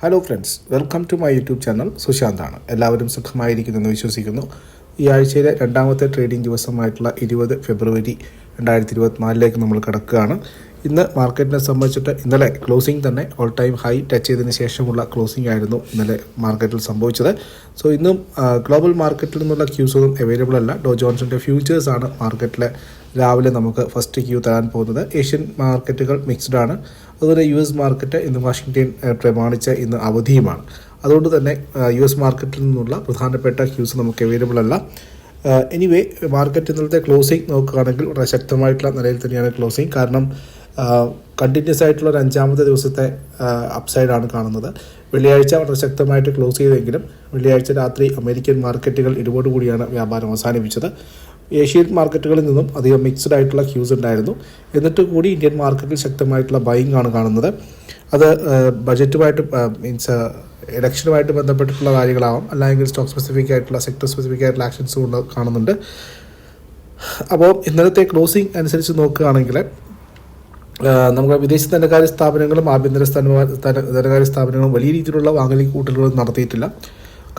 Hello friends welcome to my YouTube channel സുശാന്താണ്. എല്ലാവരും സുഖമായിരിക്കുന്നെന്ന് വിശ്വസിക്കുന്നു. ഈ ആഴ്ചയിലെ രണ്ടാമത്തെ ട്രേഡിംഗ് ദിവസമായിട്ടുള്ള ഇരുപത് ഫെബ്രുവരി രണ്ടായിരത്തി ഇരുപത്തിനാലിലേക്ക് നമ്മൾ കിടക്കുകയാണ്. ഇന്ന് മാർക്കറ്റിനെ സംബന്ധിച്ചിട്ട് ഇന്നലെ ക്ലോസിംഗ് തന്നെ ഓൾ ടൈം ഹൈ ടച്ച് ചെയ്തതിന് ശേഷമുള്ള ക്ലോസിംഗ് ആയിരുന്നു ഇന്നലെ മാർക്കറ്റിൽ സംഭവിച്ചത്. സോ ഇന്നും ഗ്ലോബൽ മാർക്കറ്റിൽ നിന്നുള്ള ക്യൂസൊന്നും അവൈലബിൾ അല്ല. ഡോ ജോൺസന്റെ ഫ്യൂച്ചേഴ്സാണ് മാർക്കറ്റിലെ രാവിലെ നമുക്ക് ഫസ്റ്റ് ക്യൂ തരാൻ പോകുന്നത്. ഏഷ്യൻ മാർക്കറ്റുകൾ മിക്സ്ഡ് ആണ്. അതുപോലെ യു എസ് മാർക്കറ്റ് ഇന്ന് വാഷിംഗ്ടൺ പ്രമാണിച്ച ഇന്ന് അവധിയുമാണ്. അതുകൊണ്ട് തന്നെ യു എസ് മാർക്കറ്റിൽ നിന്നുള്ള പ്രധാനപ്പെട്ട ക്യൂസ് നമുക്ക് അവൈലബിൾ അല്ല. എനിവേ മാർക്കറ്റ് ഇന്നലത്തെ ക്ലോസിംഗ് നോക്കുകയാണെങ്കിൽ വളരെ ശക്തമായിട്ടുള്ള നിലയിൽ തന്നെയാണ് ക്ലോസിംഗ് കാരണം കണ്ടിന്യൂസ് ആയിട്ടുള്ള ഒരു അഞ്ചാമത്തെ ദിവസത്തെ അപ്സൈഡാണ് കാണുന്നത്. വെള്ളിയാഴ്ച വളരെ ശക്തമായിട്ട് ക്ലോസ് ചെയ്തെങ്കിലും വെള്ളിയാഴ്ച രാത്രി അമേരിക്കൻ മാർക്കറ്റുകൾ ഇടിവോടുകൂടിയാണ് വ്യാപാരം അവസാനിപ്പിച്ചത്. ഏഷ്യൻ മാർക്കറ്റുകളിൽ നിന്നും അധികം മിക്സ്ഡ് ആയിട്ടുള്ള ക്യൂസ് ഉണ്ടായിരുന്നു. എന്നിട്ട് കൂടി ഇന്ത്യൻ മാർക്കറ്റിൽ ശക്തമായിട്ടുള്ള ബൈങ് ആണ് കാണുന്നത്. അത് ബജറ്റുമായിട്ട് മീൻസ് ഇലക്ഷനുമായിട്ട് ബന്ധപ്പെട്ടിട്ടുള്ള കാര്യങ്ങളാവാം. അല്ലെങ്കിൽ സ്റ്റോക്ക് സ്പെസിഫിക് ആയിട്ടുള്ള സെക്ടർ സ്പെസിഫിക് ആയിട്ടുള്ള ആക്ഷൻസ് കൊണ്ട് കാണുന്നുണ്ട്. അപ്പോൾ ഇന്നലത്തെ ക്ലോസിംഗ് അനുസരിച്ച് നോക്കുകയാണെങ്കിൽ നമുക്ക് വിദേശ ധനകാര്യ സ്ഥാപനങ്ങളും ആഭ്യന്തര ധനകാര്യ സ്ഥാപനങ്ങളും വലിയ രീതിയിലുള്ള വാങ്ങലി കൂട്ടലുകളും നടത്തിയിട്ടില്ല.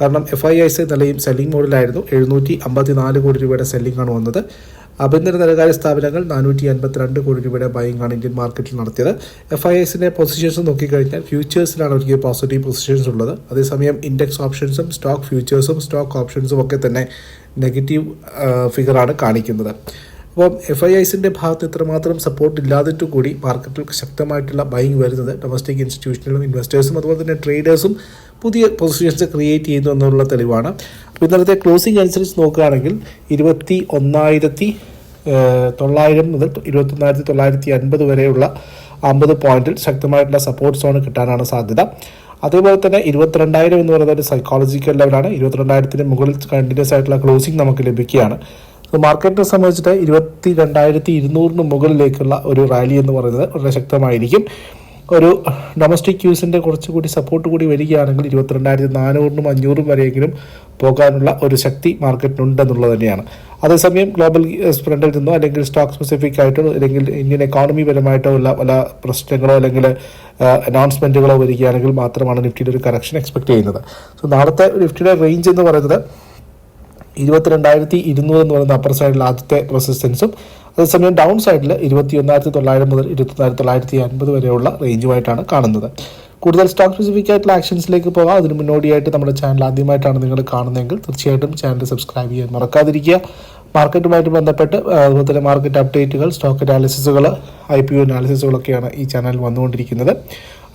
കാരണം എഫ് ഐ ഐസ് നിലയും സെല്ലിംഗ് മോഡിലായിരുന്നു എഴുന്നൂറ്റി അമ്പത്തി നാല് കോടി രൂപയുടെ സെല്ലിംഗ് ആണ് വന്നത്. ആഭ്യന്തര ധനകാര്യ സ്ഥാപനങ്ങൾ നാനൂറ്റി അൻപത്തിരണ്ട് കോടി രൂപയുടെ ബൈങ് ആണ് ഇന്ത്യൻ മാർക്കറ്റിൽ നടത്തിയത്. എഫ് ഐ എസിന്റെ പൊസിഷൻസ് നോക്കിക്കഴിഞ്ഞാൽ ഫ്യൂച്ചേഴ്സിലാണ് അവർക്ക് പോസിറ്റീവ് പൊസിഷൻസ് ഉള്ളത്. അതേസമയം ഇൻഡെക്സ് ഓപ്ഷൻസും സ്റ്റോക്ക് ഫ്യൂച്ചേഴ്സും സ്റ്റോക്ക് ഓപ്ഷൻസും ഒക്കെ തന്നെ നെഗറ്റീവ് ഫിഗറാണ് കാണിക്കുന്നത്. അപ്പം എഫ് ഐ ഐസിന്റെ ഭാഗത്ത് ഇത്രമാത്രം സപ്പോർട്ട് ഇല്ലാതിട്ട് കൂടി മാർക്കറ്റിൽ ശക്തമായിട്ടുള്ള ബൈങ് വരുന്നത് ഡൊമസ്റ്റിക് ഇൻസ്റ്റിറ്റ്യൂഷണലും ഇൻവെസ്റ്റേഴ്സും അതുപോലെ തന്നെ ട്രേഡേഴ്സും പുതിയ പൊസിഷൻസ് ക്രിയേറ്റ് ചെയ്യുന്നു എന്നുള്ള തെളിവാണ്. അപ്പോൾ ഇന്നലത്തെ ക്ലോസിംഗ് അനുസരിച്ച് നോക്കുകയാണെങ്കിൽ ഇരുപത്തി ഒന്നായിരത്തി തൊള്ളായിരം മുതൽ ഇരുപത്തൊന്നായിരത്തി തൊള്ളായിരത്തി അൻപത് വരെയുള്ള അമ്പത് പോയിന്റിൽ ശക്തമായിട്ടുള്ള സപ്പോർട്ട് സോൺ കിട്ടാനാണ് സാധ്യത. അതേപോലെ തന്നെ ഇരുപത്തിരണ്ടായിരം എന്ന് പറയുന്ന ഒരു സൈക്കോളജിക്കൽ ലെവലാണ് ഇരുപത്തിരണ്ടായിരത്തിന് മുകളിൽ കണ്ടിന്യൂസ് ആയിട്ടുള്ള ക്ലോസിംഗ് നമുക്ക് ലഭിക്കുകയാണ്. മാർക്കറ്റിനെ സംബന്ധിച്ചിട്ട് ഇരുപത്തി രണ്ടായിരത്തി ഇരുന്നൂറിന് മുകളിലേക്കുള്ള ഒരു റാലി എന്ന് പറയുന്നത് വളരെ ശക്തമായിരിക്കും. ഒരു ഡൊമസ്റ്റിക് യൂസിന്റെ കുറച്ചുകൂടി സപ്പോർട്ട് കൂടി വരികയാണെങ്കിൽ ഇരുപത്തിരണ്ടായിരത്തി നാനൂറിനും അഞ്ഞൂറും വരെയെങ്കിലും പോകാനുള്ള ഒരു ശക്തി മാർക്കറ്റിനുണ്ടെന്നുള്ളത് തന്നെയാണ്. അതേസമയം ഗ്ലോബൽ സ്പ്രെഡിൽ നിന്നോ അല്ലെങ്കിൽ സ്റ്റോക്ക് സ്പെസിഫിക് ആയിട്ടോ അല്ലെങ്കിൽ ഇന്ത്യൻ എക്കോണമി പരമായിട്ടോ ഉള്ള പല പ്രശ്നങ്ങളോ അല്ലെങ്കിൽ അനൗൺസ്മെന്റുകളോ വരികയാണെങ്കിൽ മാത്രമാണ് നിഫ്റ്റിയുടെ ഒരു കറക്ഷൻ എക്സ്പെക്ട് ചെയ്യുന്നത്. സോ നാളത്തെ നിഫ്റ്റിയുടെ റേഞ്ച് എന്ന് പറയുന്നത് ഇരുപത്തിരണ്ടായിരത്തി ഇരുന്നൂറ് എന്ന് പറയുന്ന അപ്പർ സൈഡിൽ ആദ്യത്തെ റെസിസ്റ്റൻസും അതേസമയം ഡൗൺ സൈഡിൽ ഇരുപത്തി ഒന്നായിരത്തി തൊള്ളായിരം മുതൽ ഇരുപത്തിനായിരത്തി തൊള്ളായിരത്തി അൻപത് വരെയുള്ള റേഞ്ചുമായിട്ടാണ് കാണുന്നത്. കൂടുതൽ സ്റ്റോക്ക് സ്പെസിഫിക് ആയിട്ടുള്ള ആക്ഷൻസിലേക്ക് പോകാം. അതിന് മുന്നോടിയായിട്ട് നമ്മുടെ ചാനൽ ആദ്യമായിട്ടാണ് നിങ്ങൾ കാണുന്നതെങ്കിൽ തീർച്ചയായിട്ടും ചാനൽ സബ്സ്ക്രൈബ് ചെയ്യാൻ മറക്കാതിരിക്കുക. മാർക്കറ്റുമായിട്ട് ബന്ധപ്പെട്ട് അതുപോലെ തന്നെ മാർക്കറ്റ് അപ്ഡേറ്റുകൾ സ്റ്റോക്ക് അനാലിസിസുകൾ ഐ പി ഒ അനാലിസിസുകളൊക്കെയാണ് ഈ ചാനൽ വന്നുകൊണ്ടിരിക്കുന്നത്.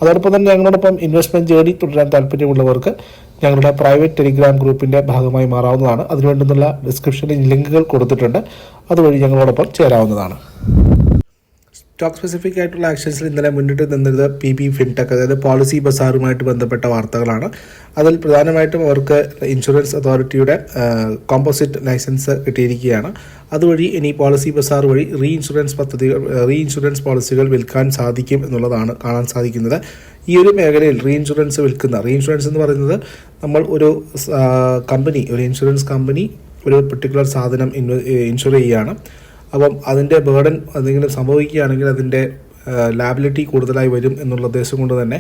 അതോടൊപ്പം തന്നെ ഞങ്ങളോടൊപ്പം ഇൻവെസ്റ്റ്മെന്റ് ജേർണി തുടരാൻ താല്പര്യമുള്ളവർക്ക് ഞങ്ങളുടെ പ്രൈവറ്റ് ടെലിഗ്രാം ഗ്രൂപ്പിന്റെ ഭാഗമായി മാറാവുന്നതാണ്. അതിനുവേണ്ടുന്നുള്ള ഡിസ്ക്രിപ്ഷനിൽ ലിങ്കുകൾ കൊടുത്തിട്ടുണ്ട്. അതുവഴി ഞങ്ങളോടൊപ്പം ചേരാവുന്നതാണ്. സ്റ്റോക്ക് സ്പെസിഫിക് ആയിട്ടുള്ള ആക്ഷൻസിൽ ഇന്നലെ മുന്നിട്ട് നിന്നത് പി ബി ഫിൻടെക് അതായത് പോളിസി ബസാറുമായിട്ട് ബന്ധപ്പെട്ട വാർത്തകളാണ്. അതിൽ പ്രധാനമായിട്ടും അവർക്ക് ഇൻഷുറൻസ് അതോറിറ്റിയുടെ കോമ്പോസിറ്റ് ലൈസൻസ് കിട്ടിയിരിക്കുകയാണ്. അതുവഴി ഇനി പോളിസി ബസാർ വഴി റീ ഇൻഷുറൻസ് പദ്ധതികൾ റീ ഇൻഷുറൻസ് പോളിസികൾ വിൽക്കാൻ സാധിക്കും എന്നുള്ളതാണ് കാണാൻ സാധിക്കുന്നത്. ഈ ഒരു മേഖലയിൽ റീ ഇൻഷുറൻസ് വിൽക്കുന്ന റീ ഇൻഷുറൻസ് എന്ന് പറയുന്നത് നമ്മൾ ഒരു കമ്പനി ഒരു ഇൻഷുറൻസ് കമ്പനി ഒരു പെർട്ടിക്കുലർ സാധനം ഇൻഷുർ ചെയ്യുകയാണ്. അപ്പം അതിന്റെ ബേർഡൻ എന്തെങ്കിലും സംഭവിക്കുകയാണെങ്കിൽ അതിന്റെ ലാബിലിറ്റി കൂടുതലായി വരും എന്നുള്ള ഉദ്ദേശം കൊണ്ട് തന്നെ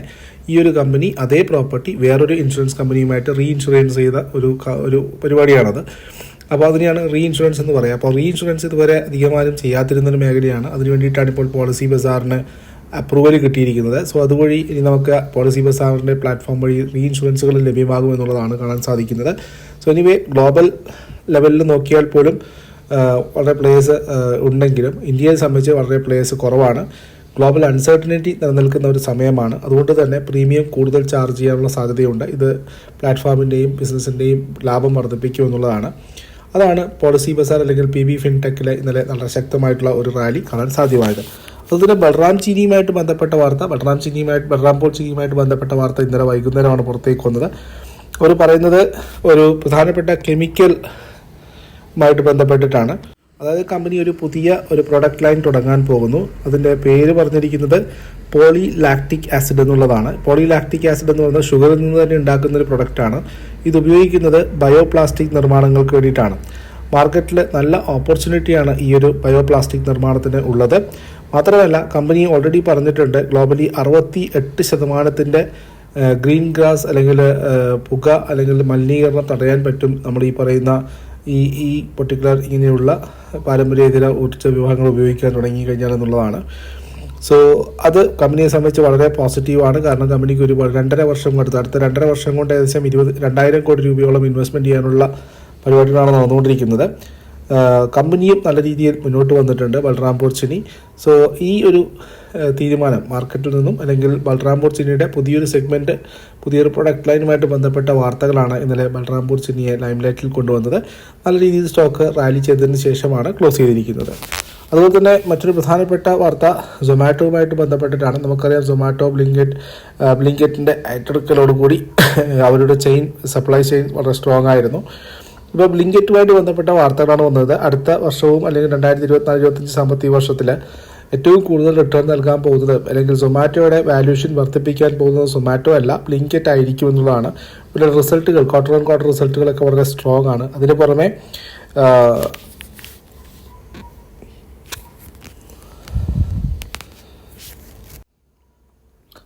ഈ ഒരു കമ്പനി അതേ പ്രോപ്പർട്ടി വേറൊരു ഇൻഷുറൻസ് കമ്പനിയുമായിട്ട് റീ ഇൻഷുറൻസ് ചെയ്ത ഒരു ഒരു പരിപാടിയാണത്. അപ്പോൾ അതിനെയാണ് റീ ഇൻഷുറൻസ് എന്ന് പറയുക. അപ്പോൾ റീ ഇൻഷുറൻസ് ഇതുവരെ അധികമാരും ചെയ്യാത്തിരുന്നൊരു മേഖലയാണ്. അതിന് വേണ്ടിയിട്ടാണ് ഇപ്പോൾ പോളിസി ബസാറിന് അപ്രൂവൽ കിട്ടിയിരിക്കുന്നത്. സോ അതുവഴി ഇനി നമുക്ക് പോളിസി ബസാറിന്റെ പ്ലാറ്റ്ഫോം വഴി റീ ഇൻഷുറൻസുകൾ ലഭ്യമാകും എന്നുള്ളതാണ് കാണാൻ സാധിക്കുന്നത്. സോ എനിവേ ഗ്ലോബൽ ലെവലിൽ നോക്കിയാൽ പോലും വളരെ പ്ലേയേഴ്സ് ഉണ്ടെങ്കിലും ഇന്ത്യയെ സംബന്ധിച്ച് വളരെ പ്ലേയേഴ്സ് കുറവാണ്. ഗ്ലോബൽ അൺസർട്ടനിറ്റി നിലനിൽക്കുന്ന ഒരു സമയമാണ്. അതുകൊണ്ട് തന്നെ പ്രീമിയം കൂടുതൽ ചാർജ് ചെയ്യാനുള്ള സാധ്യതയുണ്ട്. ഇത് പ്ലാറ്റ്ഫോമിന്റെയും ബിസിനസ്സിന്റെയും ലാഭം വർദ്ധിപ്പിക്കും എന്നുള്ളതാണ്. അതാണ് പോളിസി ബസാർ അല്ലെങ്കിൽ പി ബി ഫിൻടെക്കിലെ ഇന്നലെ നല്ല ശക്തമായിട്ടുള്ള ഒരു റാലി കാണാൻ സാധ്യമായത്. അതുപോലെ ബൽറാം ചീനിയുമായിട്ട് ബന്ധപ്പെട്ട വാർത്ത ബൽറാം ചീനിയുമായിട്ട് ബൽറാം പോൾ ചീനിയുമായിട്ട് ബന്ധപ്പെട്ട വാർത്ത ഇന്നലെ വൈകുന്നേരമാണ് പുറത്തേക്ക് വന്നത്. അവർ പറയുന്നത് ഒരു പ്രധാനപ്പെട്ട കെമിക്കൽ മായിട്ട് ബന്ധപ്പെട്ടിട്ടാണ്. അതായത് കമ്പനി ഒരു പുതിയ ഒരു പ്രൊഡക്റ്റ് ലൈൻ തുടങ്ങാൻ പോകുന്നു. അതിന്റെ പേര് പറഞ്ഞിരിക്കുന്നത് പോളി ലാക്റ്റിക് ആസിഡ് എന്നുള്ളതാണ്. പോളി ലാക്റ്റിക് ആസിഡ് എന്ന് പറയുന്നത് ഷുഗറിൽ നിന്ന് തന്നെ ഉണ്ടാക്കുന്ന ഒരു പ്രൊഡക്റ്റാണ് ഇത് ഉപയോഗിക്കുന്നത് ബയോപ്ലാസ്റ്റിക് നിർമ്മാണങ്ങൾക്ക് വേണ്ടിയിട്ടാണ്. മാർക്കറ്റിൽ നല്ല ഓപ്പർച്യൂണിറ്റിയാണ് ഈ ഒരു ബയോപ്ലാസ്റ്റിക് നിർമ്മാണത്തിന് ഉള്ളത്. മാത്രമല്ല കമ്പനി ഓൾറെഡി പറഞ്ഞിട്ടുണ്ട് ഗ്ലോബലി അറുപത്തി എട്ട് ശതമാനത്തിന്റെ ഗ്രീൻ ഗ്രാസ് അല്ലെങ്കിൽ പുക അല്ലെങ്കിൽ മലിനീകരണം തടയാൻ പറ്റും നമ്മൾ ഈ പറയുന്ന ഈ ഈ പർട്ടിക്കുലർ ഇങ്ങനെയുള്ള പാരമ്പര്യേതര ഊർജ വിഭാഗങ്ങൾ ഉപയോഗിക്കാൻ തുടങ്ങി കഴിഞ്ഞാൽ എന്നുള്ളതാണ്. സോ അത് കമ്പനിയെ സംബന്ധിച്ച് വളരെ പോസിറ്റീവാണ് കാരണം കമ്പനിക്ക് ഒരു രണ്ടര വർഷം കൊണ്ട് അടുത്ത രണ്ടര വർഷം കൊണ്ട് ഏകദേശം ഇരുപത് രണ്ടായിരം കോടി രൂപയോളം ഇൻവെസ്റ്റ്മെന്റ് ചെയ്യാനുള്ള പരിപാടികളാണ് നടന്നുകൊണ്ടിരിക്കുന്നത്. കമ്പനിയും നല്ല രീതിയിൽ മുന്നോട്ട് വന്നിട്ടുണ്ട് ബൽറാം പോർച്ചിനി സോ ഈ ഒരു തീരുമാനം. മാർക്കറ്റിൽ നിന്നും അല്ലെങ്കിൽ ബൽറാംപൂർ ചിനിയുടെ പുതിയൊരു സെഗ്മെന്റ് പുതിയൊരു പ്രൊഡക്റ്റ് ലൈനുമായിട്ട് ബന്ധപ്പെട്ട വാർത്തകളാണ് ഇന്നലെ ബൽറാംപൂർ ചിനിയെ ലൈംലൈറ്റിൽ കൊണ്ടുവന്നത്. നല്ല രീതിയിൽ സ്റ്റോക്ക് റാലി ചെയ്തതിന് ശേഷമാണ് ക്ലോസ് ചെയ്തിരിക്കുന്നത്. അതുപോലെ തന്നെ മറ്റൊരു പ്രധാനപ്പെട്ട വാർത്ത സൊമാറ്റോയുമായിട്ട് ബന്ധപ്പെട്ടിട്ടാണ്. നമുക്കറിയാം സൊമാറ്റോ ബ്ലിങ്കറ്റ് ബ്ലിങ്കറ്റിന്റെ ഏറ്റെടുക്കലോടുകൂടി അവരുടെ ചെയിൻ സപ്ലൈ ചെയിൻ വളരെ സ്ട്രോങ് ആയിരുന്നു. ഇപ്പോൾ ബ്ലിങ്കറ്റുമായിട്ട് ബന്ധപ്പെട്ട വാർത്തകളാണ് വന്നത്. അടുത്ത വർഷവും അല്ലെങ്കിൽ രണ്ടായിരത്തി ഇരുപത്തിനാല് ഇരുപത്തഞ്ച് സാമ്പത്തിക വർഷത്തിൽ ഏറ്റവും കൂടുതൽ റിട്ടേൺ നൽകാൻ പോകുന്നത് അല്ലെങ്കിൽ സൊമാറ്റോയുടെ വാല്യൂഷൻ വർദ്ധിപ്പിക്കാൻ പോകുന്നത് സൊമാറ്റോ അല്ല ബ്ലിങ്കറ്റ് ആയിരിക്കും എന്നുള്ളതാണ്. ഇവിടെ റിസൾട്ടുകൾ ക്വാർട്ടർ ഓൺ ക്വാർട്ടർ റിസൾട്ടുകളൊക്കെ വളരെ സ്ട്രോങ് ആണ്. അതിന് പുറമെ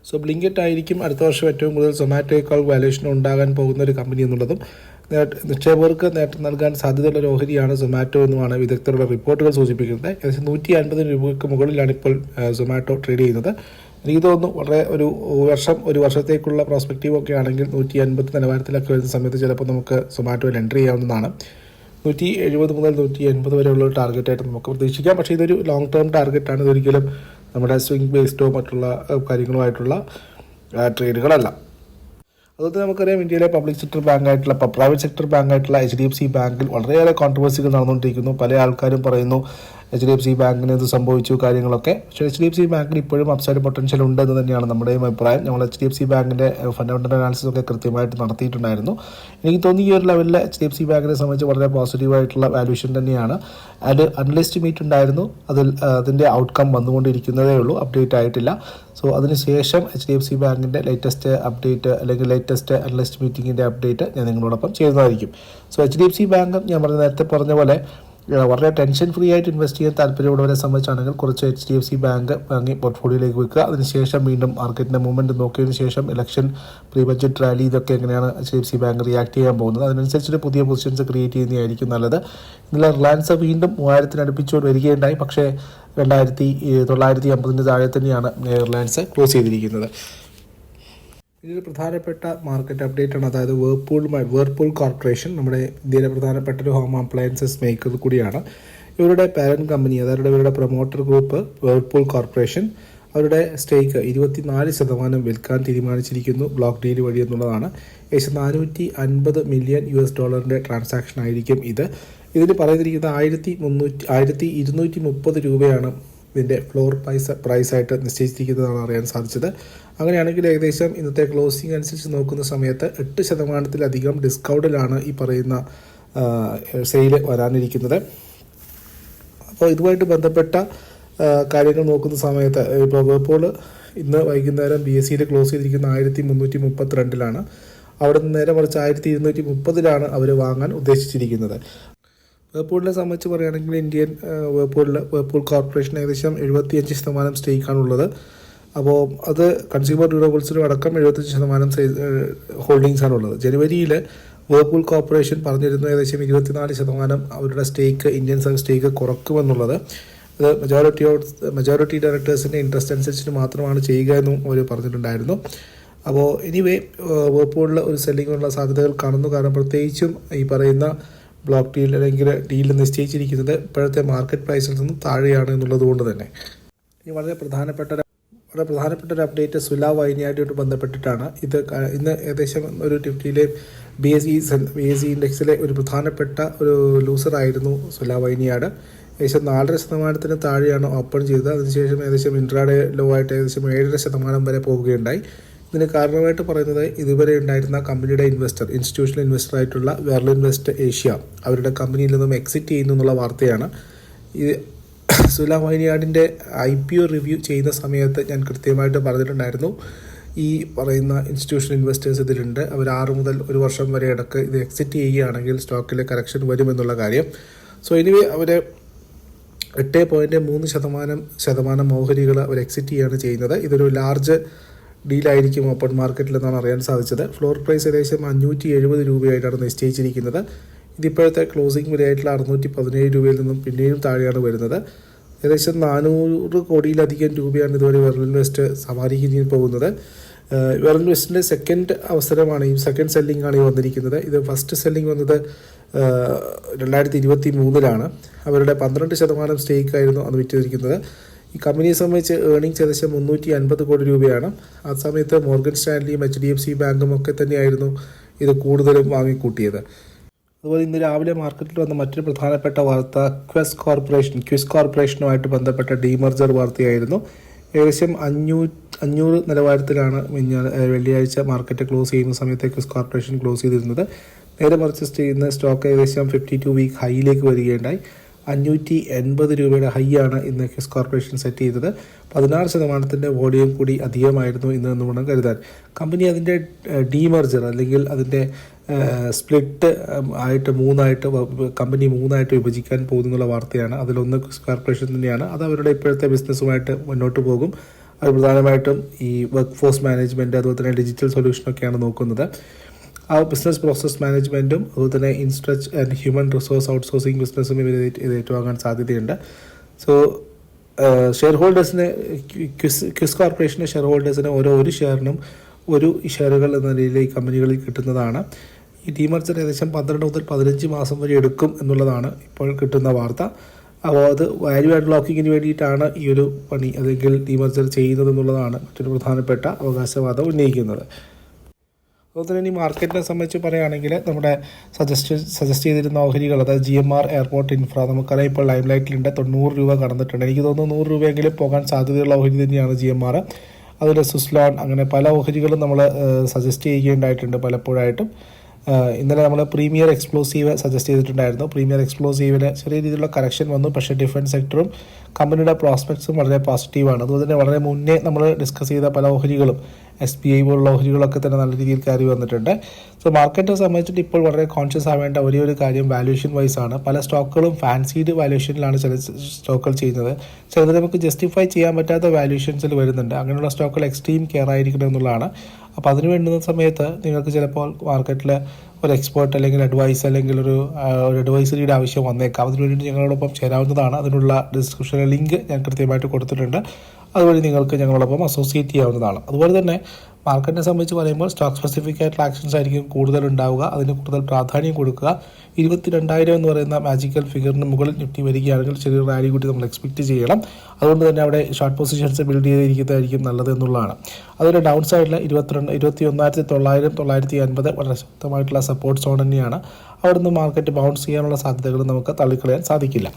സോ ബ്ലിങ്കറ്റ് ആയിരിക്കും അടുത്ത വർഷം ഏറ്റവും കൂടുതൽ സൊമാറ്റോയേക്കാൾ വാല്യൂഷൻ ഉണ്ടാകാൻ പോകുന്ന ഒരു കമ്പനി എന്നുള്ളതും നിക്ഷേപകർക്ക് നേട്ടം നൽകാൻ സാധ്യതയുള്ള ഒരു ഓഹരിയാണ് സൊമാറ്റോ എന്നുമാണ് വിദഗ്ധരുടെ റിപ്പോർട്ടുകൾ സൂചിപ്പിക്കുന്നത്. ഏകദേശം നൂറ്റി അൻപത് രൂപയ്ക്ക് മുകളിലാണ് ഇപ്പോൾ സൊമാറ്റോ ട്രേഡ് ചെയ്യുന്നത്. എനിക്ക് തോന്നുന്നു വളരെ ഒരു വർഷം ഒരു വർഷത്തേക്കുള്ള പ്രോസ്പെക്റ്റീവ് ഒക്കെ ആണെങ്കിൽ നൂറ്റി അൻപത് നിലവാരത്തിലൊക്കെ വരുന്ന സമയത്ത് ചിലപ്പോൾ നമുക്ക് സൊമാറ്റോയിൽ എൻട്രി ചെയ്യാവുന്നതാണ്. നൂറ്റി എഴുപത് മുതൽ നൂറ്റി എൺപത് വരെയുള്ള ടാർഗറ്റായിട്ട് നമുക്ക് പ്രതീക്ഷിക്കാം. പക്ഷേ ഇതൊരു ലോങ് ടേം ടാർഗറ്റാണ് ഇതൊരിക്കലും നമ്മുടെ സ്വിംഗ് ബേസ്ഡോ മറ്റുള്ള കാര്യങ്ങളുമായിട്ടുള്ള ട്രേഡുകളല്ല അതുപോലെ നമുക്കറിയാം ഇന്ത്യയിലെ പബ്ലിക് സെക്ടർ ബാങ്ക് ആയിട്ടുള്ള പ്രൈവറ്റ് സെക്ടർ ബാങ്ക് ആയിട്ടുള്ള എച്ച് ഡി എഫ് സി ബാങ്കിൽ വളരെയേറെ കോൺട്രവേഴ്സികൾ നടന്നുകൊണ്ടിരിക്കുന്നു. പല ആൾക്കാരും പറയുന്നു എച്ച് ഡി എഫ് സി ബാങ്കിന് ഇത് സംഭവിച്ചു കാര്യങ്ങളൊക്കെ. പക്ഷേ എച്ച് ഡി എഫ് സി ബാങ്കിന് ഇപ്പോഴും അപ്സൈഡ് പൊട്ടൻഷ്യൽ ഉണ്ട് എന്ന് തന്നെയാണ് നമ്മുടെയും അഭിപ്രായം. ഞങ്ങൾ എച്ച് ഡി എഫ് സി ബാങ്കിന്റെ ഫണ്ടമെന്റൽ അനാലിസിസ് ഒക്കെ കൃത്യമായിട്ട് നടത്തിയിട്ടുണ്ടായിരുന്നു. എനിക്ക് തോന്നി ഈ ഒരു ലെവലിൽ എച്ച് ഡി എഫ് സി ബാങ്കിനെ സംബന്ധിച്ച് വളരെ പോസിറ്റീവായിട്ടുള്ള വാല്യൂഷൻ തന്നെയാണ്. അത് അനലിസ്റ്റ് മീറ്റ് ഉണ്ടായിരുന്നു. അതിൽ അതിന്റെ ഔട്ട്കം വന്നുകൊണ്ടിരിക്കുന്നതേ ഉള്ളൂ. അപ്ഡേറ്റ് ആയിട്ടില്ല. സോ അതിനുശേഷം എച്ച് ഡി എഫ് സി ബാങ്കിന്റെ ലേറ്റസ്റ്റ് അപ്ഡേറ്റ് അല്ലെങ്കിൽ ലേറ്റസ്റ്റ് അനലിസ്റ്റ് മീറ്റിങ്ങിന്റെ അപ്ഡേറ്റ് ഞാൻ നിങ്ങളോടൊപ്പം ചെയ്യുന്നതായിരിക്കും so H D F C bank ഞാൻ പറഞ്ഞ നേരത്തെ പറഞ്ഞ പോലെ വളരെ ടെൻഷൻ ഫ്രീ ആയിട്ട് ഇൻവെസ്റ്റ് ചെയ്യാൻ താല്പര്യമുള്ളവരെ സംബന്ധിച്ചാണെങ്കിൽ കുറച്ച് H D F C bank വാങ്ങി പോർട്ട്ഫോളിയോയിലേക്ക് വെക്കുക. അതിനുശേഷം വീണ്ടും മാർക്കറ്റിന്റെ മൂവ്മെന്റ് നോക്കിയതിന് ശേഷം ഇലക്ഷൻ പ്രീ ബഡ്ജറ്റ് റാലി ഇതൊക്കെ എങ്ങനെയാണ് H D F C bank react ചെയ്യാൻ പോകുന്നത്. അതിനനുസരിച്ചൊരു പുതിയ പൊസിഷൻസ് ക്രിയേറ്റ് ചെയ്യുന്നതായിരിക്കും നല്ലത്. ഇന്നലെ റിലയൻസ് വീണ്ടും മൂവായിരത്തിന് അടുപ്പിച്ചുകൊണ്ട് വരികയുണ്ടായി. പക്ഷേ രണ്ടായിരത്തി തൊള്ളായിരത്തി അമ്പതിന്റെ താഴെ തന്നെയാണ് റിലയൻസ് ക്ലോസ് ചെയ്തിരിക്കുന്നത്. ഇതൊരു പ്രധാനപ്പെട്ട മാർക്കറ്റ് അപ്ഡേറ്റ് ആണ്. അതായത് വേർപൂളുമായി വേർപൂൾ കോർപ്പറേഷൻ നമ്മുടെ ഇന്ത്യയിലെ പ്രധാനപ്പെട്ട ഒരു ഹോം അപ്ലയൻസസ് മേക്കർ കൂടിയാണ്. ഇവരുടെ പാരന്റ് കമ്പനി അതായത് ഇവരുടെ പ്രൊമോട്ടർ ഗ്രൂപ്പ് വേർപൂൾ കോർപ്പറേഷൻ അവരുടെ സ്റ്റേക്ക് ഇരുപത്തിനാല് ശതമാനം വിൽക്കാൻ തീരുമാനിച്ചിരിക്കുന്നു ബ്ലോക്ക് ഡീൽ വഴി എന്നുള്ളതാണ്. ഏകദേശം നാനൂറ്റി അൻപത് മില്യൺ യു എസ് ഡോളറിന്റെ ട്രാൻസാക്ഷൻ ആയിരിക്കും ഇത്. ഇതിൽ പറയുന്നിരിക്കുന്നത് ആയിരത്തി മുന്നൂറ്റി ആയിരത്തി ഇരുന്നൂറ്റി മുപ്പത് രൂപയാണ് ഇതിന്റെ ഫ്ലോർ പ്രൈസ് പ്രൈസായിട്ട് നിശ്ചയിച്ചിരിക്കുന്നതാണ് അറിയാൻ സാധിച്ചത്. അങ്ങനെയാണെങ്കിൽ ഏകദേശം ഇന്നത്തെ ക്ലോസിംഗ് അനുസരിച്ച് നോക്കുന്ന സമയത്ത് എട്ട് ശതമാനത്തിലധികം ഡിസ്കൗണ്ടിലാണ് ഈ പറയുന്ന സെയിൽ വരാനിരിക്കുന്നത്. അപ്പോൾ ഇതുമായിട്ട് ബന്ധപ്പെട്ട കാര്യങ്ങൾ നോക്കുന്ന സമയത്ത് ഇപ്പോൾ വേപ്പോൾ ഇന്ന് വൈകുന്നേരം ബി എസ് സിയിൽ ക്ലോസ് ചെയ്തിരിക്കുന്ന ആയിരത്തി മുന്നൂറ്റി മുപ്പത്തിരണ്ടിലാണ് അവിടെ നിന്ന് നേരെ മറിച്ച് ആയിരത്തി ഇരുന്നൂറ്റി മുപ്പതിലാണ് അവർ വാങ്ങാൻ ഉദ്ദേശിച്ചിരിക്കുന്നത്. വേൾപൂളിനെ സംബന്ധിച്ച് പറയുകയാണെങ്കിൽ ഇന്ത്യൻ വേർപൂളിൽ വേർപൂൾ കോർപ്പറേഷൻ ഏകദേശം എഴുപത്തിയഞ്ച് ശതമാനം സ്റ്റേക്കാണുള്ളത്. അപ്പോൾ അത് കൺസ്യൂമർ ഡ്യൂറബിൾസിനും അടക്കം എഴുപത്തഞ്ച് ശതമാനം ഹോൾഡിങ്സ് ആണുള്ളത് ജനുവരിയിൽ വേർപൂൾ കോർപ്പറേഷൻ പറഞ്ഞിരുന്നു ഏകദേശം ഇരുപത്തിനാല് ശതമാനം അവരുടെ സ്റ്റേക്ക് ഇന്ത്യൻ സ്റ്റേക്ക് കുറക്കുമെന്നുള്ളത്. അത് മെജോറിറ്റി ഓഫ് മെജോറിറ്റി ഡയറക്ടേഴ്സിന്റെ ഇൻട്രസ്റ്റ് അനുസരിച്ചിട്ട് മാത്രമാണ് ചെയ്യുക എന്നും അവർ പറഞ്ഞിട്ടുണ്ടായിരുന്നു. അപ്പോൾ എനിവേ വേർപൂളിൽ ഒരു സെല്ലിങ്ങിനുള്ള സാധ്യതകൾ കാണുന്നു. കാരണം പ്രത്യേകിച്ചും ഈ പറയുന്ന ബ്ലോക്ക് ഡീൽ അല്ലെങ്കിൽ ഡീൽ നിശ്ചയിച്ചിരിക്കുന്നത് ഇപ്പോഴത്തെ മാർക്കറ്റ് പ്രൈസിൽ നിന്നും താഴെയാണ് എന്നുള്ളത് കൊണ്ട് തന്നെ. ഇനി വളരെ പ്രധാനപ്പെട്ട വളരെ പ്രധാനപ്പെട്ട ഒരു അപ്ഡേറ്റ് സുല വൈനിയായിട്ട് ബന്ധപ്പെട്ടിട്ടാണ്. ഇത് ഇന്ന് ഏകദേശം ഒരു നിഫ്റ്റിയിലെ B S E B S E ഇൻഡെക്സിലെ ഒരു പ്രധാനപ്പെട്ട ഒരു ലൂസറായിരുന്നു സുല വൈനിയാട് ഏകദേശം നാലര ശതമാനത്തിന് താഴെയാണ് ഓപ്പൺ ചെയ്തത്. അതിനുശേഷം ഏകദേശം ഇൻട്രാഡേ ലോ ആയിട്ട് ഏകദേശം ഏഴര ശതമാനം വരെ പോവുകയുണ്ടായി. ഇതിന് കാരണമായിട്ട് പറയുന്നത് ഇതുവരെ ഉണ്ടായിരുന്ന കമ്പനിയുടെ ഇൻവെസ്റ്റർ ഇൻസ്റ്റിറ്റ്യൂഷണൽ ഇൻവെസ്റ്റർ ആയിട്ടുള്ള വെർൽ ഇൻവെസ്റ്റ് ഏഷ്യ അവരുടെ കമ്പനിയിൽ നിന്നും എക്സിറ്റ് ചെയ്യുന്നു എന്നുള്ള വാർത്തയാണ്. ഇത് സുല വൈനിയാടിന്റെ ഐ പി ഒ റിവ്യൂ ചെയ്യുന്ന സമയത്ത് ഞാൻ കൃത്യമായിട്ട് പറഞ്ഞിട്ടുണ്ടായിരുന്നു. ഈ പറയുന്ന ഇൻസ്റ്റിറ്റ്യൂഷണൽ ഇൻവെസ്റ്റേഴ്സ് ഇതിലുണ്ട്. അവർ ആറ് മുതൽ ഒരു വർഷം വരെ ഇടയ്ക്ക് ഇത് എക്സിറ്റ് ചെയ്യുകയാണെങ്കിൽ സ്റ്റോക്കിലെ കറക്ഷൻ വരുമെന്നുള്ള കാര്യം. സോ എനിവേ അവർ എട്ട് പോയിന്റ് മൂന്ന് ശതമാനം ശതമാനം ഓഹരികൾ അവർ എക്സിറ്റ് ചെയ്യുകയാണ് ചെയ്യുന്നത്. ഇതൊരു ലാർജ് ഡീലായിരിക്കും ഓപ്പൺ മാർക്കറ്റിൽ എന്നാണ് അറിയാൻ സാധിച്ചത്. ഫ്ലോർ പ്രൈസ് ഏകദേശം അഞ്ഞൂറ്റി എഴുപത് രൂപയായിട്ടാണ് നിശ്ചയിച്ചിരിക്കുന്നത്. ഇതിപ്പോഴത്തെ ക്ലോസിംഗ് വിലയായിട്ടുള്ള അറുന്നൂറ്റി പതിനേഴ് രൂപയിൽ നിന്നും പിന്നെയും താഴെയാണ് വരുന്നത്. ഏകദേശം നാനൂറ് കോടിയിലധികം രൂപയാണ് ഇതുവരെ വെറൽ വെസ്റ്റ് സമാഹരിക്കാൻ പോകുന്നത്. വെറൽ വെസ്റ്റിന്റെ സെക്കൻഡ് അവസരമാണ് ഈ സെക്കൻഡ് സെല്ലിംഗ് ആണ് ഈ വന്നിരിക്കുന്നത്. ഇത് ഫസ്റ്റ് സെല്ലിംഗ് വന്നത് രണ്ടായിരത്തി ഇരുപത്തി മൂന്നിലാണ് അവരുടെ പന്ത്രണ്ട് ശതമാനം സ്റ്റേക്കായിരുന്നു അന്ന് വിറ്റിരിക്കുന്നത് ഈ കമ്പനിയെ സംബന്ധിച്ച് ഏർണിംഗ്സ് ഏകദേശം മുന്നൂറ്റി അൻപത് കോടി രൂപയാണ്. ആ സമയത്ത് മോർഗൻ സ്റ്റാൻലിയും എച്ച് ഡി എഫ് സി ബാങ്കും ഒക്കെ തന്നെയായിരുന്നു ഇത് കൂടുതലും വാങ്ങിക്കൂട്ടിയത്. അതുപോലെ ഇന്ന് രാവിലെ മാർക്കറ്റിൽ വന്ന മറ്റൊരു പ്രധാനപ്പെട്ട വാർത്ത ക്വസ് കോർപ്പറേഷൻ ക്വിസ് കോർപ്പറേഷനുമായിട്ട് ബന്ധപ്പെട്ട ഡീമർജർ വാർത്തയായിരുന്നു. ഏകദേശം അഞ്ഞൂ അഞ്ഞൂറ് നിലവാരത്തിലാണ് വെള്ളിയാഴ്ച മാർക്കറ്റ് ക്ലോസ് ചെയ്യുന്ന സമയത്ത് ക്വിസ് കോർപ്പറേഷൻ ക്ലോസ് ചെയ്തിരുന്നത്. നേരെ മറിച്ച് ചെയ്യുന്ന സ്റ്റോക്ക് ഏകദേശം ഫിഫ്റ്റി ടു വീക്ക് ഹൈയിലേക്ക് വരികയുണ്ടായി. അഞ്ഞൂറ്റി എൺപത് രൂപയുടെ ഹൈ ആണ് ഇന്ന് കെസ് കോർപ്പറേഷൻ സെറ്റ് ചെയ്തത്. പതിനാറ് ശതമാനത്തിന്റെ വോളിയം കൂടി അധികമായിരുന്നു ഇന്ന് എന്ന് വേണം കരുതാൻ. കമ്പനി അതിന്റെ ഡീമർജർ അല്ലെങ്കിൽ അതിന്റെ സ്പ്ലിറ്റ് ആയിട്ട് മൂന്നായിട്ട് കമ്പനി മൂന്നായിട്ട് വിഭജിക്കാൻ പോകുന്നുള്ള വാർത്തയാണ്. അതിലൊന്ന് കോർപ്പറേഷൻ തന്നെയാണ്. അത് അവരുടെ ഇപ്പോഴത്തെ ബിസിനസ്സുമായിട്ട് മുന്നോട്ട് പോകും. അത് പ്രധാനമായിട്ടും ഈ വർക്ക് ഫോഴ്സ് മാനേജ്മെന്റ് അതുപോലെ തന്നെ ഡിജിറ്റൽ സൊല്യൂഷനൊക്കെയാണ് നോക്കുന്നത്. ബിസിനസ് പ്രോസസ് മാനേജ്മെന്റും അതുപോലെ തന്നെ ഇൻസ്ട്രച്ച് ആൻഡ് ഹ്യൂമൻ റിസോഴ്സ് ഔട്ട്സോഴ്സിംഗ് ബിസിനസ്സും ഇവർ ഇത് ഏറ്റുവാങ്ങാൻ സാധ്യതയുണ്ട്. സോ ഷെയർ ഹോൾഡേഴ്സിന് ക്വിസ് ക്വിസ് കോർപ്പറേഷന്റെ ഷെയർ ഹോൾഡേഴ്സിന് ഓരോ ഒരു ഷെയറിനും ഒരു ഷെയറുകൾ എന്ന നിലയിൽ ഈ കമ്പനികളിൽ കിട്ടുന്നതാണ്. ഈ ഡീമർജർ ഏകദേശം പന്ത്രണ്ട് മുതൽ പതിനഞ്ച് മാസം വരെ എടുക്കും എന്നുള്ളതാണ് ഇപ്പോൾ കിട്ടുന്ന വാർത്ത. അപ്പോൾ അത് വാല്യൂ ആൻഡ് ലോക്കിങ്ങിന് വേണ്ടിയിട്ടാണ് ഈ ഒരു പണി അല്ലെങ്കിൽ ഡീമർജർ ചെയ്യുന്നത് എന്നുള്ളതാണ് മറ്റൊരു പ്രധാനപ്പെട്ട അവകാശവാദം ഉന്നയിക്കുന്നത്. അതുപോലെ തന്നെ ഇനി മാർക്കറ്റിനെ സംബന്ധിച്ച് പറയുകയാണെങ്കിൽ നമ്മുടെ സജസ്റ്റ് സജസ്റ്റ് ചെയ്തിരുന്ന ഓഹരികൾ അതായത് G M R airport infra നമുക്കറിയാം ഇപ്പോൾ ലൈം ലൈറ്റിലുണ്ട് തൊണ്ണൂറ് രൂപ കടന്നിട്ടുണ്ട്. എനിക്ക് തോന്നുന്നു നൂറ് രൂപയെങ്കിലും പോകാൻ സാധ്യതയുള്ള ഓഹരി തന്നെയാണ് ജി എം ആർ അതുപോലെ സുസ്ലോൺ അങ്ങനെ പല ഓഹരികളും നമ്മൾ സജസ്റ്റ് ചെയ്യുകയുണ്ടായിട്ടുണ്ട് പലപ്പോഴായിട്ടും. ഇന്നലെ നമ്മൾ പ്രീമിയർ എക്സ്പ്ലോസീവ് സജസ്റ്റ് ചെയ്തിട്ടുണ്ടായിരുന്നു. പ്രീമിയർ എക്സ്പ്ലോസീവിന് ചെറിയ രീതിയിലുള്ള കറക്ഷൻ വന്നു. പക്ഷേ ഡിഫൻസ് സെക്ടറും കമ്പനിയുടെ പ്രോസ്പെക്ട്സും വളരെ പോസിറ്റീവാണ് അതുപോലെ തന്നെ വളരെ മുന്നേ നമ്മൾ ഡിസ്കസ് ചെയ്ത പല ഓഹരികളും എസ് ബി ഐ പോലുള്ള ഓഹരികളൊക്കെ തന്നെ നല്ല രീതിയിൽ കയറി വന്നിട്ടുണ്ട്. സോ മാർക്കറ്റിനെ സംബന്ധിച്ചിട്ട് ഇപ്പോൾ വളരെ കോൺഷ്യസ് ആവേണ്ട ഒരേ ഒരു കാര്യം വാല്യൂഷൻ വൈസ് ആണ്. പല സ്റ്റോക്കുകളും ഫാൻസീഡ് വാല്യൂഷനിലാണ് ചില സ്റ്റോക്കുകൾ ചെയ്യുന്നത്. ചിലത് നമുക്ക് ജസ്റ്റിഫൈ ചെയ്യാൻ പറ്റാത്ത വാല്യൂഷൻസിൽ വരുന്നുണ്ട്. അങ്ങനെയുള്ള സ്റ്റോക്കുകൾ എക്സ്ട്രീം കെയർ ആയിരിക്കണം എന്നുള്ളതാണ്. അപ്പോൾ അതിന് വേണ്ടുന്ന സമയത്ത് നിങ്ങൾക്ക് ചിലപ്പോൾ മാർക്കറ്റിൽ ഒരു എക്സ്പേർട്ട് അല്ലെങ്കിൽ അഡ്വൈസ് അല്ലെങ്കിൽ ഒരു ഒരു അഡ്വൈസറിയുടെ ആവശ്യം വന്നേക്കാം. അതിന് വേണ്ടിയിട്ട് ഞങ്ങളോടൊപ്പം ചേരാവുന്നതാണ്. അതിനുള്ള ഡിസ്ക്രിപ്ഷനിലെ ലിങ്ക് ഞാൻ കൃത്യമായിട്ട് കൊടുത്തിട്ടുണ്ട്. അതുവഴി നിങ്ങൾക്ക് ഞങ്ങളോടൊപ്പം അസോസിയേറ്റ് ചെയ്യാവുന്നതാണ്. അതുപോലെ തന്നെ മാർക്കറ്റിനെ സംബന്ധിച്ച് പറയുമ്പോൾ സ്റ്റോക്ക് സ്പെസിഫിക് ആയിട്ടുള്ള ആക്ഷൻസ് ആയിരിക്കും കൂടുതൽ ഉണ്ടാവുക അതിന് കൂടുതൽ പ്രാധാന്യം കൊടുക്കുക. ഇരുപത്തി രണ്ടായിരം എന്ന് പറയുന്ന മാജിക്കൽ ഫിഗറിന് മുകളിൽ നിഫ്റ്റി വരികയാണെങ്കിൽ ചെറിയ റാലി കൂടി നമ്മൾ എക്സ്പെക്ട് ചെയ്യണം. അതുകൊണ്ട് തന്നെ അവിടെ ഷോർട്ട് പൊസിഷൻസ് ബിൽഡ് ചെയ്തിരിക്കുന്നതായിരിക്കും നല്ലത് എന്നുള്ളതാണ്. അതുപോലെ ഡൗൺ സൈഡിൽ ഇരുപത്തിരണ്ട് ഇരുപത്തി ഒന്നായിരത്തി തൊള്ളായിരം തൊള്ളായിരത്തി അൻപത് വളരെ ശക്തമായിട്ടുള്ള സപ്പോർട്ട് സോൺ തന്നെയാണ്. അവിടുന്ന് മാർക്കറ്റ് ബൗൺസ് ചെയ്യാനുള്ള സാധ്യതകൾ നമുക്ക് തള്ളിക്കളയാൻ സാധിക്കില്ല.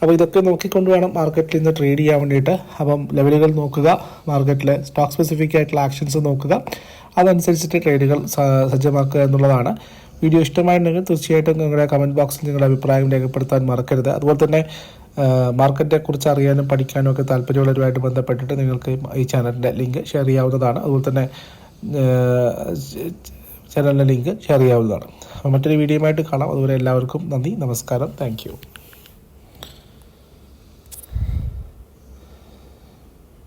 അപ്പോൾ ഇതൊക്കെ നോക്കിക്കൊണ്ട് വേണം മാർക്കറ്റിൽ ഇന്ന് ട്രേഡ് ചെയ്യാൻ വേണ്ടിയിട്ട്. അപ്പം ലെവലുകൾ നോക്കുക മാർക്കറ്റിലെ സ്റ്റോക്ക് സ്പെസിഫിക് ആയിട്ടുള്ള ആക്ഷൻസ് നോക്കുക. അതനുസരിച്ചിട്ട് ട്രേഡുകൾ സജ്ജമാക്കുക എന്നുള്ളതാണ്. വീഡിയോ ഇഷ്ടമായിട്ടുണ്ടെങ്കിൽ തീർച്ചയായിട്ടും നിങ്ങളുടെ കമന്റ് ബോക്സിൽ നിങ്ങളുടെ അഭിപ്രായം രേഖപ്പെടുത്താൻ മറക്കരുത്. അതുപോലെ തന്നെ മാർക്കറ്റിനെ കുറിച്ച് അറിയാനും പഠിക്കാനും ഒക്കെ താല്പര്യമുള്ളവരുമായിട്ട് ബന്ധപ്പെട്ടിട്ട് നിങ്ങൾക്ക് ഈ ചാനലിന്റെ ലിങ്ക് ഷെയർ ചെയ്യാവുന്നതാണ്. അതുപോലെ തന്നെ ചാനലിന്റെ ലിങ്ക് ഷെയർ ചെയ്യാവുന്നതാണ്. മറ്റൊരു വീഡിയോയുമായിട്ട് കാണാം. അതുപോലെ എല്ലാവർക്കും നന്ദി നമസ്കാരം. താങ്ക്